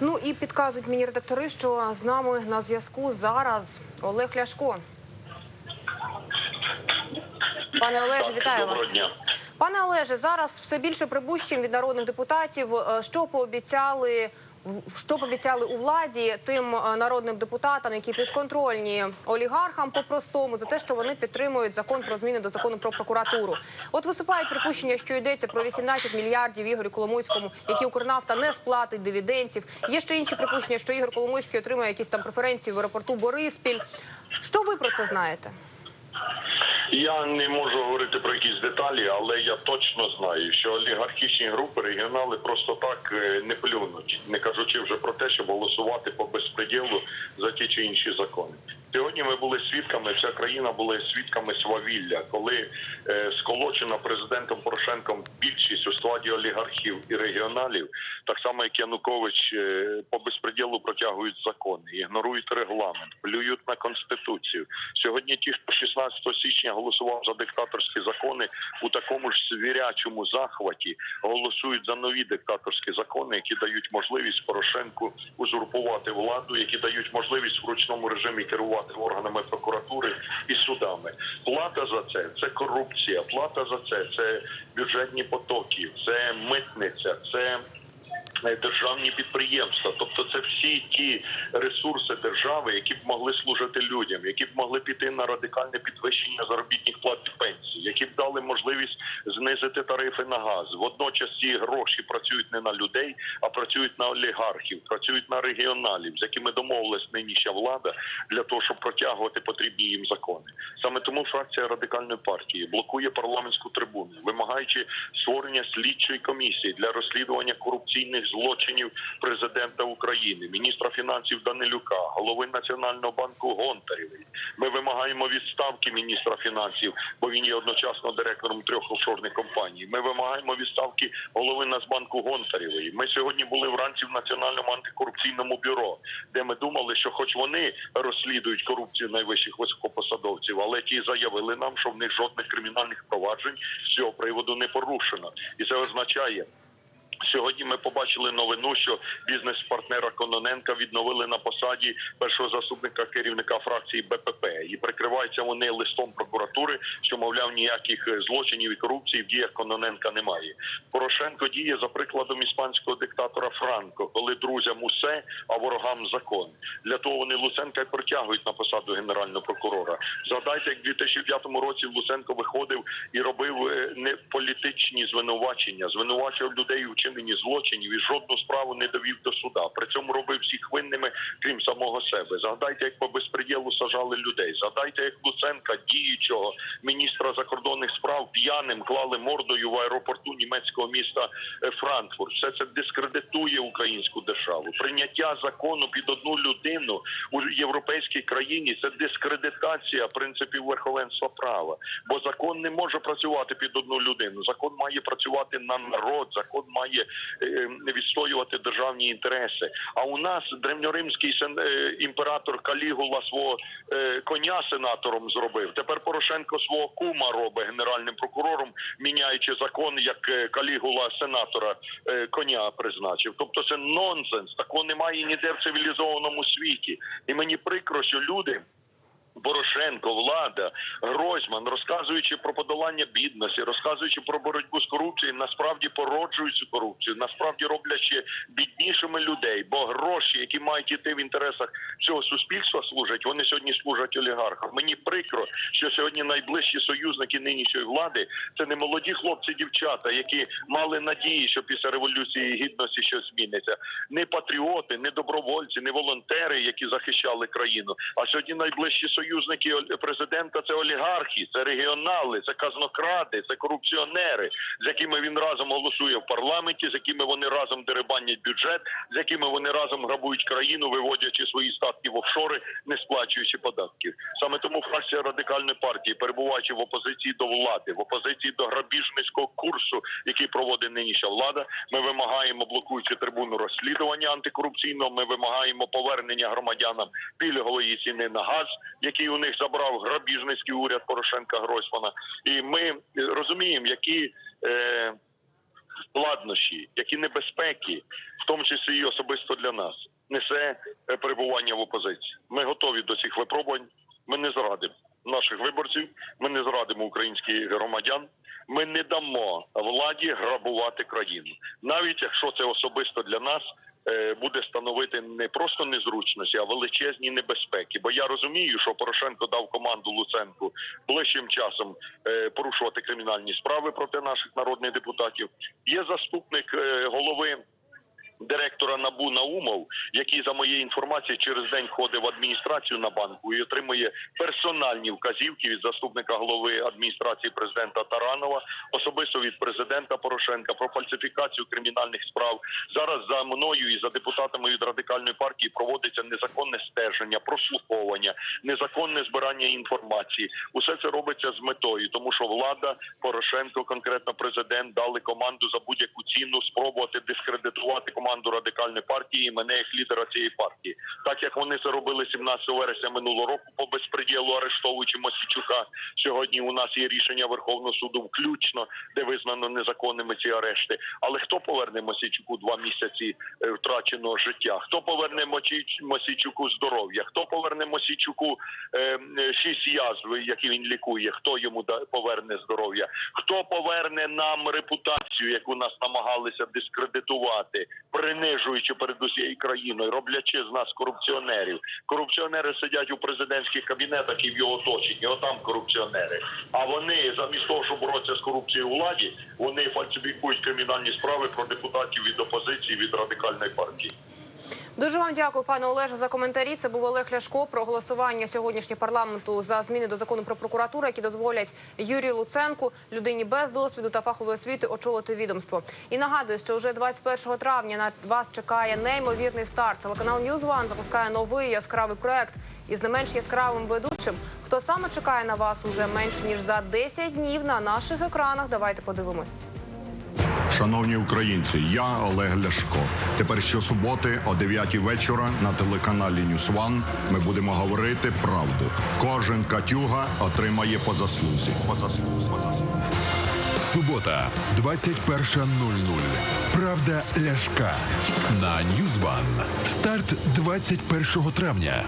Ну і підказують мені редактори, що з нами на зв'язку зараз Олег Ляшко. Пане Олеже, вітаю вас. дня. Пане Олеже, зараз все більше припущень від народних депутатів. Е, Що пообіцяли що пообіцяли у владі тим е, народним депутатам, які підконтрольні олігархам по-простому, за те, що вони підтримують закон про зміни до закону про прокуратуру. От висипають припущення, що йдеться про 18 мільярдів Ігорю Коломойському, які Укрнафта не сплатить дивідендів. Є ще інші припущення, що Ігор Коломойський отримає якісь там преференції в аеропорту Бориспіль. Що ви про це знаєте? Я не можу говорити про якісь деталі, але я точно знаю, що олігархічні групи регіонали просто так е, не плюнуть, не кажучи вже про те, щоб голосувати по безпреділу за ті чи інші закони. Сьогодні ми були свідками, вся країна була свідками свавілля, коли е, сколочена президентом Порошенком більшість у складі олігархів і регіоналів, так само як Янукович, е, по безпреділу протягують закони, ігнорують регламент, плюють на конституцію. Сьогодні ті, хто 16 січня голосував за диктаторські закони, у такому ж звірячому захваті голосують за нові диктаторські закони, які дають можливість Порошенку узурпувати владу, які дають можливість в ручному режимі керувати органами прокуратури і судами. Плата за це це корупція. Плата за це це бюджетні потоки, це митниця, це державні підприємства, тобто це всі ті ресурси держави, які б могли служити людям, які б могли піти на радикальне підвищення заробітних плат і пенсій, які б дали можливість знизити тарифи на газ. Водночас ці гроші працюють не на людей, а працюють на олігархів, працюють на регіоналів, з якими домовилась нинішня влада для того, щоб протягувати потрібні їм закони. Саме тому фракція радикальної партії блокує парламентську трибуну, вимагаючи створення слідчої комісії для розслідування корупційних злочинів президента України, міністра фінансів Данилюка, голови Національного банку Гонтарєвої. Ми вимагаємо відставки міністра фінансів, бо він є одночасно директором трьох офшорних компаній. Ми вимагаємо відставки голови Нацбанку Гонтарєвої. Ми сьогодні були вранці в Національному антикорупційному бюро, де ми думали, що хоч вони розслідують корупцію найвищих високопосадовців, але ті заявили нам, що в них жодних кримінальних проваджень з цього приводу не порушено, і це означає. Сьогодні ми побачили новину, що бізнес-партнера Кононенка відновили на посаді першого заступника керівника фракції БПП, і прикриваються вони листом прокуратури, що мовляв ніяких е, злочинів і корупції в діях Кононенка немає. Порошенко діє за прикладом іспанського диктатора Франко, коли друзям усе, а ворогам закон. Для того вони Луценка і притягують на посаду генерального прокурора. Згадайте, як в 2005 році Луценко виходив і робив е, не політичні звинувачення, звинувачував людей у вчиненні злочинів і жодну справу не довів до суда. При цьому робив всіх винними, крім самого себе. Згадайте, як по безпреділу сажали людей. Згадайте, як Луценка, діючого міністра закордонних справ, п'яним клали мордою в аеропорту німецького міста е, Франкфурт. Все це дискредитує українську державу. Прийняття закону під одну людину у європейській країні це дискредитація принципів верховенства права. Бо закон не може працювати під одну людину. Закон має працювати на народ. Закон має е, відстоювати державні інтереси. А у нас древньоримський е, імператор Калігула свого е, коня сенатором зробив. Тепер Порошенко свого кума робить генеральним прокурором, міняючи закон, як е, Калігула сенатора е, коня призначив. Тобто це нонсенс. Такого немає ніде в цивілізованому світі. І мені прикро, що люди. Порошенко, влада, Гройсман, розказуючи про подолання бідності, розказуючи про боротьбу з корупцією, насправді породжують цю корупцію, насправді роблять ще біднішими людей, бо гроші, які мають іти в інтересах цього суспільства, служать, вони сьогодні служать олігархам. Мені прикро, що сьогодні найближчі союзники нинішньої влади це не молоді хлопці, дівчата, які мали надії, що після революції гідності щось зміниться. Не патріоти, не добровольці, не волонтери, які захищали країну. А сьогодні найближчі союзники оль- президента це олігархи, це регіонали, це казнокради, це корупціонери, з якими він разом голосує в парламенті, з якими вони разом деребанять бюджет, з якими вони разом грабують країну, виводячи свої статки в офшори, не сплачуючи податків. Саме тому фракція радикальної партії, перебуваючи в опозиції до влади, в опозиції до грабіжницького курсу, який проводить нинішня влада, ми вимагаємо блокуючи трибуну розслідування антикорупційного. Ми вимагаємо повернення громадянам пільгової ціни на газ, який у них забрав грабіжницький уряд Порошенка Гройсмана. І ми розуміємо, які. Е, складнощі, які небезпеки, в тому числі і особисто для нас, несе е, перебування в опозиції. Ми готові до цих випробувань. Ми не зрадимо наших виборців. Ми не зрадимо українських громадян. Ми не дамо владі грабувати країну, навіть якщо це особисто для нас е, буде становити не просто незручності, а величезні небезпеки. Бо я розумію, що Порошенко дав команду Луценку ближчим часом е, порушувати кримінальні справи проти наших народних депутатів. Є заступник е, голови. Директора Набу Наумов, який за моєю інформацією через день ходив в адміністрацію на банку і отримує персональні вказівки від заступника голови адміністрації президента Таранова, особисто від президента Порошенка про фальсифікацію кримінальних справ. Зараз за мною і за депутатами від радикальної партії проводиться незаконне стеження, прослуховування, незаконне збирання інформації. Усе це робиться з метою, тому що влада Порошенко, конкретно президент, дали команду за будь-яку ціну спробувати дискредитувати команду радикальної партії і мене як лідера цієї партії, так як вони це робили 17 вересня минулого року по безпреділу, арештовуючи Мосійчука. Сьогодні у нас є рішення Верховного суду, включно де визнано незаконними ці арешти. Але хто поверне Мосійчуку два місяці е, втраченого життя? Хто поверне Мосійчуку здоров'я? Хто поверне Мосійчуку е, шість язв, які він лікує? Хто йому поверне здоров'я? Хто поверне нам репутацію, яку нас намагалися дискредитувати, принижуючи перед усією країною, роблячи з нас корупціонерів? Корупціонери сидять у президентських кабінетах і в його оточенні. Отам корупціонери. А вони замість того, щоб боротися з корупцією у владі, вони фальсифікують кримінальні справи про депутатів від опозиції від радикальної партії. Дуже вам дякую, пане Олеже, за коментарі. Це був Олег Ляшко про голосування сьогоднішнього парламенту за зміни до закону про прокуратуру, які дозволять Юрію Луценку, людині без досвіду та фахової освіти, очолити відомство. І нагадую, що вже 21 травня на вас чекає неймовірний старт. Телеканал News One запускає новий яскравий проект із не менш яскравим ведучим. Хто саме чекає на вас уже менше ніж за 10 днів на наших екранах? Давайте подивимось. Шановні українці, я Олег Ляшко. Тепер щосуботи о 9 вечора на телеканалі Ньюс Ван ми будемо говорити правду. Кожен катюга отримає по заслузі. По заслузі. По заслузі. Субота, 21.00. Правда Ляшка на Ньюзбан. Старт 21 травня.